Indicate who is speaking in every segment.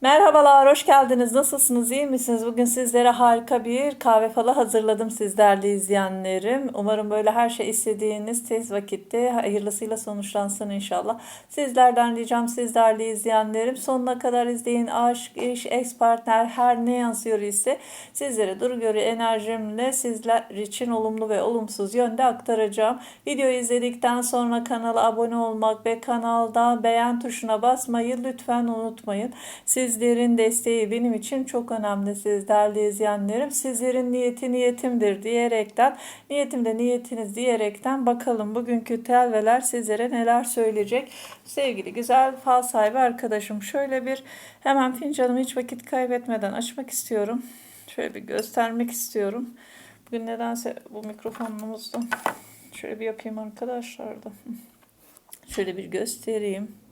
Speaker 1: Merhabalar, hoş geldiniz. Nasılsınız, iyi misiniz? Bugün sizlere harika bir kahve falı hazırladım siz değerli izleyenlerim. Umarım böyle her şey istediğiniz tez vakitte hayırlısıyla sonuçlansın inşallah. Sizlerden ricam siz değerli izleyenlerim sonuna kadar izleyin. Aşk, iş, ex partner her ne yansıyor ise sizlere dur görü enerjimle sizler için olumlu ve olumsuz yönde aktaracağım. Videoyu izledikten sonra kanala abone olmak ve kanalda beğen tuşuna basmayı lütfen unutmayın. Siz Sizlerin desteği benim için çok önemli siz değerli izleyenlerim. Sizlerin niyeti niyetimdir diyerekten, niyetim de niyetiniz diyerekten bakalım bugünkü telveler sizlere neler söyleyecek. Sevgili güzel fal sahibi arkadaşım şöyle bir hemen fincanımı hiç vakit kaybetmeden açmak istiyorum. Şöyle bir göstermek istiyorum. Bugün nedense bu mikrofonumuzda şöyle bir yapayım arkadaşlar da. Şöyle bir göstereyim.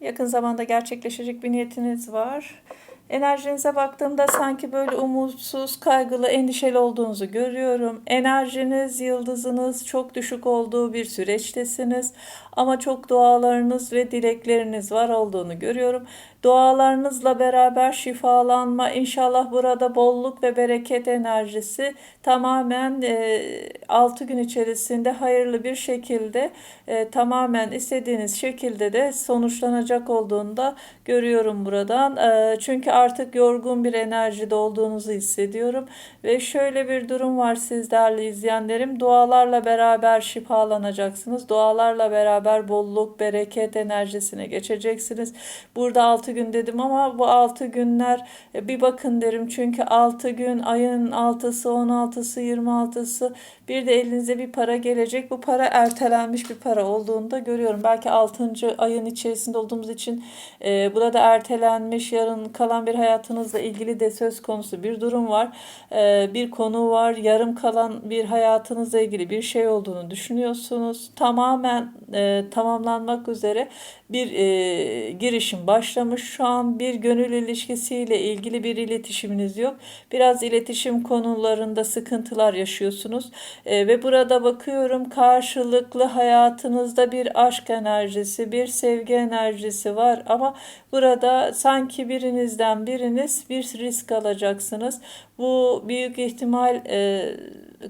Speaker 1: Yakın zamanda gerçekleşecek bir niyetiniz var. Enerjinize baktığımda sanki böyle umutsuz, kaygılı, endişeli olduğunuzu görüyorum. Enerjiniz, yıldızınız çok düşük olduğu bir süreçtesiniz. Ama çok dualarınız ve dilekleriniz var olduğunu görüyorum. Dualarınızla beraber şifalanma, inşallah burada bolluk ve bereket enerjisi tamamen e, 6 gün içerisinde hayırlı bir şekilde e, tamamen istediğiniz şekilde de sonuçlanacak olduğunu da görüyorum buradan. E, çünkü artık yorgun bir enerjide olduğunuzu hissediyorum. Ve şöyle bir durum var siz değerli izleyenlerim. Dualarla beraber şifalanacaksınız. Dualarla beraber bolluk, bereket enerjisine geçeceksiniz. Burada 6 gün dedim ama bu 6 günler e, bir bakın derim. Çünkü 6 gün ayın 6'sı, 16'sı, 26'sı bir de elinize bir para gelecek. Bu para ertelenmiş bir para olduğunu da görüyorum. Belki 6. ayın içerisinde olduğumuz için e, burada ertelenmiş, yarın kalan bir hayatınızla ilgili de söz konusu bir durum var. E, bir konu var. Yarım kalan bir hayatınızla ilgili bir şey olduğunu düşünüyorsunuz. Tamamen e, tamamlanmak üzere bir e, girişim başlamış. Şu an bir gönül ilişkisiyle ilgili bir iletişiminiz yok. Biraz iletişim konularında sıkıntılar yaşıyorsunuz. E, ve burada bakıyorum karşılıklı hayatınızda bir aşk enerjisi, bir sevgi enerjisi var ama burada sanki birinizden biriniz bir risk alacaksınız. Bu büyük ihtimal e,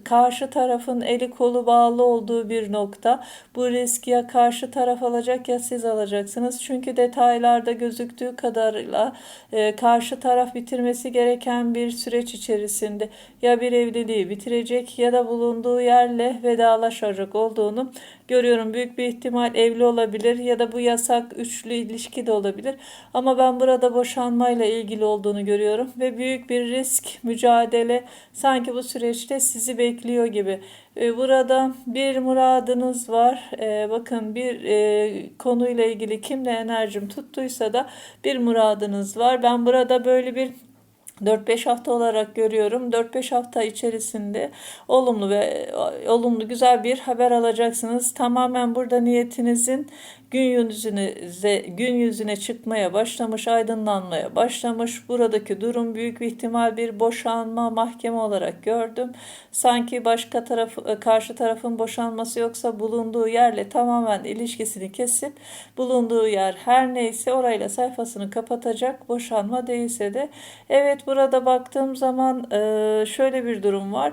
Speaker 1: karşı tarafın eli kolu bağlı olduğu bir nokta. Bu risk ya karşı taraf alacak ya siz alacaksınız. Çünkü detaylarda gözüktüğü kadarıyla e, karşı taraf bitirmesi gereken bir süreç içerisinde ya bir evliliği bitirecek ya da bulunduğu yerle vedalaşacak olduğunu görüyorum. Büyük bir ihtimal evli olabilir ya da bu yasak üçlü ilişki de olabilir. Ama ben burada boşanmayla ilgili olduğunu görüyorum ve büyük bir risk, mücadele sanki bu süreçte sizi bekliyor gibi. Ee, burada bir muradınız var. Ee, bakın bir e, konuyla ilgili kimle enerjim tuttuysa da bir muradınız var. Ben burada böyle bir 4-5 hafta olarak görüyorum. 4-5 hafta içerisinde olumlu ve olumlu güzel bir haber alacaksınız. Tamamen burada niyetinizin gün yüzüne gün yüzüne çıkmaya başlamış, aydınlanmaya başlamış. Buradaki durum büyük bir ihtimal bir boşanma mahkeme olarak gördüm. Sanki başka taraf karşı tarafın boşanması yoksa bulunduğu yerle tamamen ilişkisini kesip bulunduğu yer her neyse orayla sayfasını kapatacak. Boşanma değilse de evet burada baktığım zaman şöyle bir durum var.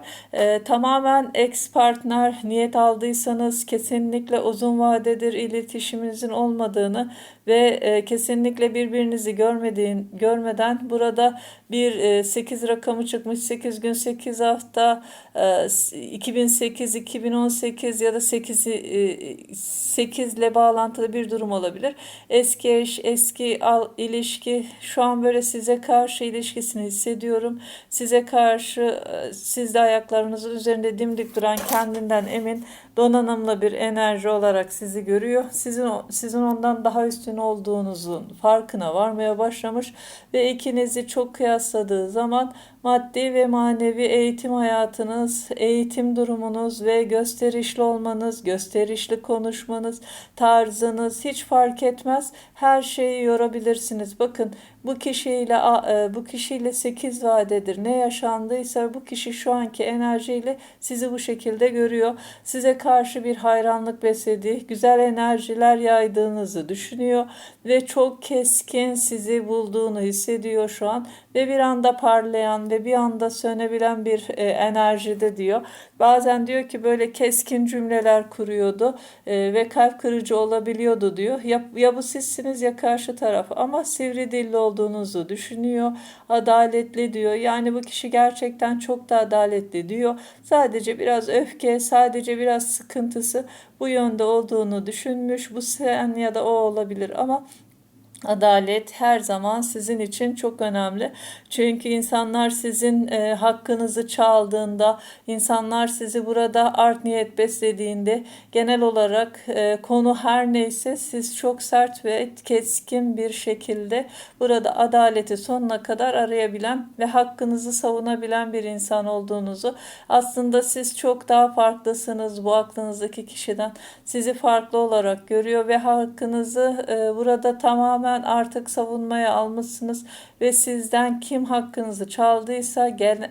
Speaker 1: Tamamen ex partner niyet aldıysanız kesinlikle uzun vadedir iletişimi birbirinizin olmadığını ve e, kesinlikle birbirinizi görmediğin görmeden burada bir e, 8 rakamı çıkmış 8 gün 8 hafta e, 2008 2018 ya da 8 e, 8 ile bağlantılı bir durum olabilir. Eski eş, eski al, ilişki şu an böyle size karşı ilişkisini hissediyorum. Size karşı e, siz ayaklarınızın üzerinde dimdik duran kendinden emin donanımlı bir enerji olarak sizi görüyor. Sizin sizin ondan daha üstün olduğunuzun farkına varmaya başlamış ve ikinizi çok kıyasladığı zaman maddi ve manevi eğitim hayatınız, eğitim durumunuz ve gösterişli olmanız, gösterişli konuşmanız, tarzınız hiç fark etmez. Her şeyi yorabilirsiniz. Bakın bu kişiyle e, bu kişiyle 8 vadedir. Ne yaşandıysa bu kişi şu anki enerjiyle sizi bu şekilde görüyor. Size karşı bir hayranlık beslediği, güzel enerjiler yaydığınızı düşünüyor ve çok keskin sizi bulduğunu hissediyor şu an ve bir anda parlayan ve bir anda sönebilen bir e, enerjide diyor. Bazen diyor ki böyle keskin cümleler kuruyordu e, ve kalp kırıcı olabiliyordu diyor. Ya, ya bu sizsiniz ya karşı taraf ama sivri dilli olduğunuzu düşünüyor. Adaletli diyor. Yani bu kişi gerçekten çok da adaletli diyor. Sadece biraz öfke, sadece biraz sıkıntısı bu yönde olduğunu düşünmüş. Bu sen ya da o olabilir ama Adalet her zaman sizin için çok önemli. Çünkü insanlar sizin e, hakkınızı çaldığında, insanlar sizi burada art niyet beslediğinde genel olarak e, konu her neyse siz çok sert ve keskin bir şekilde burada adaleti sonuna kadar arayabilen ve hakkınızı savunabilen bir insan olduğunuzu aslında siz çok daha farklısınız bu aklınızdaki kişiden. Sizi farklı olarak görüyor ve hakkınızı e, burada tamamen tamamen artık savunmaya almışsınız ve sizden kim hakkınızı çaldıysa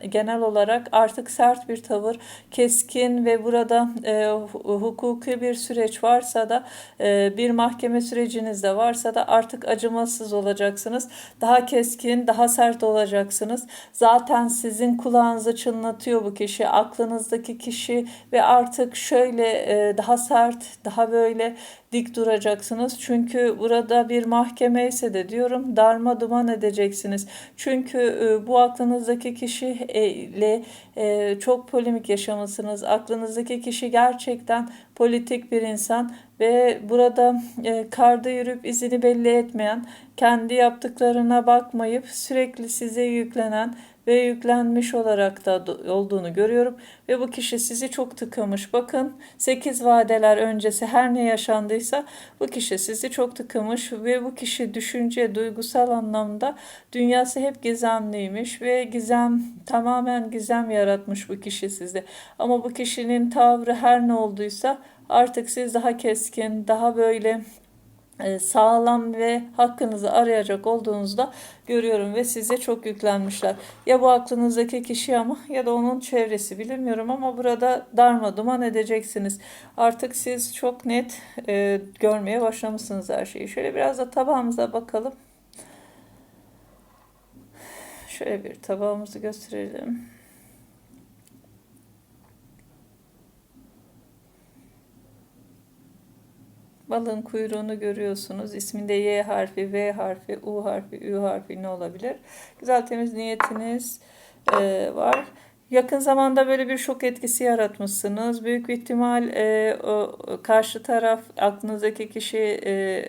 Speaker 1: genel olarak artık sert bir tavır, keskin ve burada e, hukuki bir süreç varsa da e, bir mahkeme süreciniz de varsa da artık acımasız olacaksınız. Daha keskin, daha sert olacaksınız. Zaten sizin kulağınızı çınlatıyor bu kişi, aklınızdaki kişi ve artık şöyle e, daha sert, daha böyle dik duracaksınız. Çünkü burada bir mahkeme ise de diyorum darma duman edeceksiniz. Çünkü e, bu aklınızdaki kişiyle e, çok polemik yaşamışsınız. Aklınızdaki kişi gerçekten politik bir insan ve burada e, karda yürüp izini belli etmeyen, kendi yaptıklarına bakmayıp sürekli size yüklenen ve yüklenmiş olarak da olduğunu görüyorum. Ve bu kişi sizi çok tıkamış. Bakın 8 vadeler öncesi her ne yaşandıysa bu kişi sizi çok tıkamış ve bu kişi düşünce, duygusal anlamda dünyası hep gizemliymiş ve gizem tamamen gizem yaratmış bu kişi size. Ama bu kişinin tavrı her ne olduysa artık siz daha keskin, daha böyle sağlam ve hakkınızı arayacak olduğunuzda görüyorum ve size çok yüklenmişler. Ya bu aklınızdaki kişi ama ya da onun çevresi bilmiyorum ama burada darma duman edeceksiniz. Artık siz çok net e, görmeye başlamışsınız her şeyi. Şöyle biraz da tabağımıza bakalım. Şöyle bir tabağımızı gösterelim. Balığın kuyruğunu görüyorsunuz. İsminde Y harfi, V harfi, U harfi, Ü harfi ne olabilir? Güzel temiz niyetiniz e, var. Yakın zamanda böyle bir şok etkisi yaratmışsınız. Büyük bir ihtimal e, o karşı taraf aklınızdaki kişi e,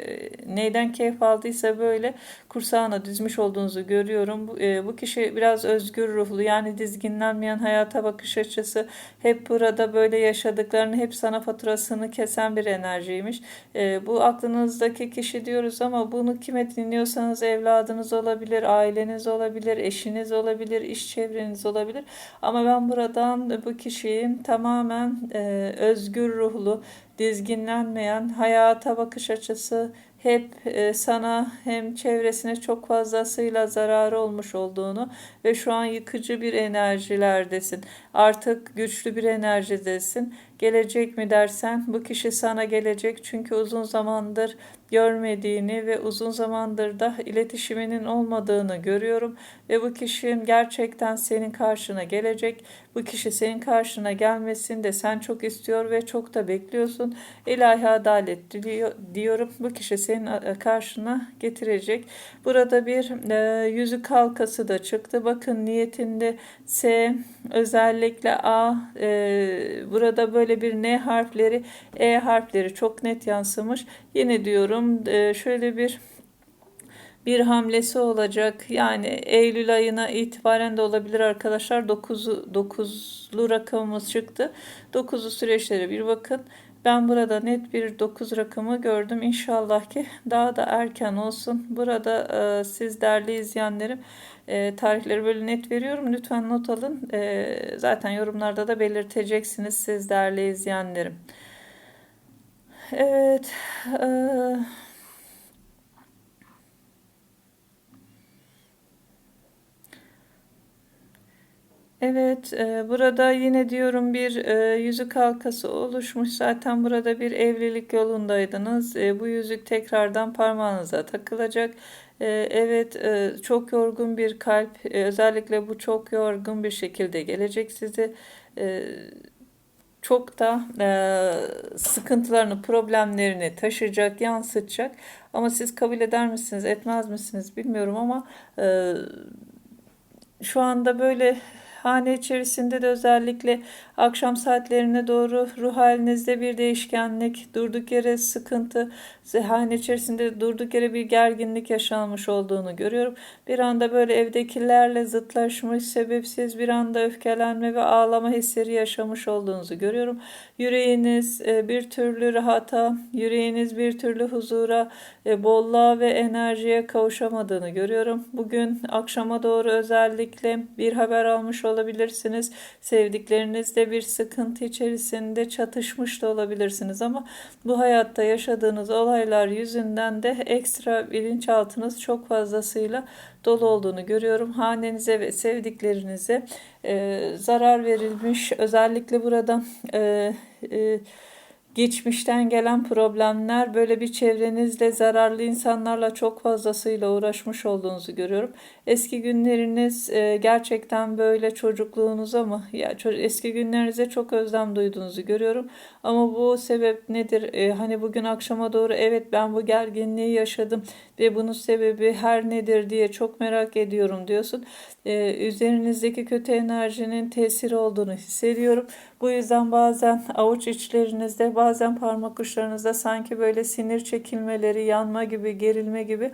Speaker 1: neyden keyif aldıysa böyle kursağına dizmiş olduğunuzu görüyorum. Bu, e, bu kişi biraz özgür ruhlu yani dizginlenmeyen hayata bakış açısı hep burada böyle yaşadıklarını hep sana faturasını kesen bir enerjiymiş. E, bu aklınızdaki kişi diyoruz ama bunu kime dinliyorsanız evladınız olabilir, aileniz olabilir, eşiniz olabilir, iş çevreniz olabilir. Ama ben buradan bu kişiyi tamamen e, özgür ruhlu, dizginlenmeyen, hayata bakış açısı hep e, sana hem çevresine çok fazlasıyla zararı olmuş olduğunu ve şu an yıkıcı bir enerjilerdesin. Artık güçlü bir enerjidesin. Gelecek mi dersen bu kişi sana gelecek çünkü uzun zamandır görmediğini ve uzun zamandır da iletişiminin olmadığını görüyorum ve bu kişinin gerçekten senin karşına gelecek. Bu kişi senin karşına gelmesini de sen çok istiyor ve çok da bekliyorsun. İlahi adalet diliyor, diyorum. Bu kişi senin e, karşına getirecek. Burada bir e, yüzük halkası da çıktı. Bakın niyetinde S özellikle A e, burada böyle bir N harfleri E harfleri çok net yansımış. Yine diyorum e, şöyle bir bir hamlesi olacak. Yani Eylül ayına itibaren de olabilir arkadaşlar. 9'u 9'lu rakamımız çıktı. 9'lu süreçlere bir bakın. Ben burada net bir 9 rakamı gördüm. İnşallah ki daha da erken olsun. Burada e, siz değerli izleyenlerim e, tarihleri böyle net veriyorum. Lütfen not alın. E, zaten yorumlarda da belirteceksiniz siz değerli izleyenlerim. Evet. E, Evet, e, burada yine diyorum bir e, yüzük halkası oluşmuş. Zaten burada bir evlilik yolundaydınız. E, bu yüzük tekrardan parmağınıza takılacak. E, evet, e, çok yorgun bir kalp, e, özellikle bu çok yorgun bir şekilde gelecek sizi. E, çok da e, sıkıntılarını, problemlerini taşıyacak, yansıtacak. Ama siz kabul eder misiniz, etmez misiniz bilmiyorum ama e, şu anda böyle hane içerisinde de özellikle akşam saatlerine doğru ruh halinizde bir değişkenlik, durduk yere sıkıntı, hane içerisinde durduk yere bir gerginlik yaşanmış olduğunu görüyorum. Bir anda böyle evdekilerle zıtlaşmış, sebepsiz bir anda öfkelenme ve ağlama hisleri yaşamış olduğunuzu görüyorum. Yüreğiniz e, bir türlü rahata, yüreğiniz bir türlü huzura, e, bolluğa ve enerjiye kavuşamadığını görüyorum. Bugün akşama doğru özellikle bir haber almış olabilirsiniz. Sevdiklerinizle bir sıkıntı içerisinde çatışmış da olabilirsiniz ama bu hayatta yaşadığınız olaylar yüzünden de ekstra bilinçaltınız çok fazlasıyla dolu olduğunu görüyorum. Hanenize ve sevdiklerinize e, zarar verilmiş. Özellikle burada e, e, geçmişten gelen problemler böyle bir çevrenizle zararlı insanlarla çok fazlasıyla uğraşmış olduğunuzu görüyorum. Eski günleriniz e, gerçekten böyle çocukluğunuza mı ya eski günlerinize çok özlem duyduğunuzu görüyorum. Ama bu sebep nedir? E, hani bugün akşama doğru evet ben bu gerginliği yaşadım ve bunun sebebi her nedir diye çok merak ediyorum diyorsun. E, üzerinizdeki kötü enerjinin tesiri olduğunu hissediyorum. Bu yüzden bazen avuç içlerinizde bazen parmak uçlarınızda sanki böyle sinir çekilmeleri, yanma gibi, gerilme gibi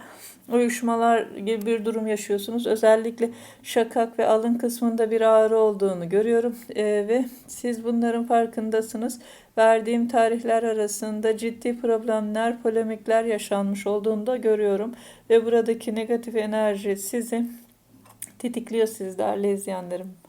Speaker 1: uyuşmalar gibi bir durum yaşıyorsunuz. Özellikle şakak ve alın kısmında bir ağrı olduğunu görüyorum e, ve siz bunların farkındasınız. Verdiğim tarihler arasında ciddi problemler, polemikler yaşanmış olduğunu da görüyorum ve buradaki negatif enerji sizi tetikliyor siz değerli izleyenlerim.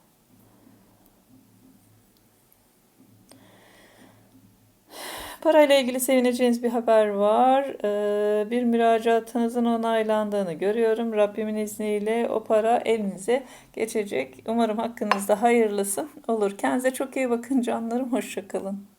Speaker 1: Parayla ilgili sevineceğiniz bir haber var. Ee, bir müracaatınızın onaylandığını görüyorum. Rabbimin izniyle o para elinize geçecek. Umarım hakkınızda hayırlısı olur. Kendinize çok iyi bakın canlarım. Hoşçakalın.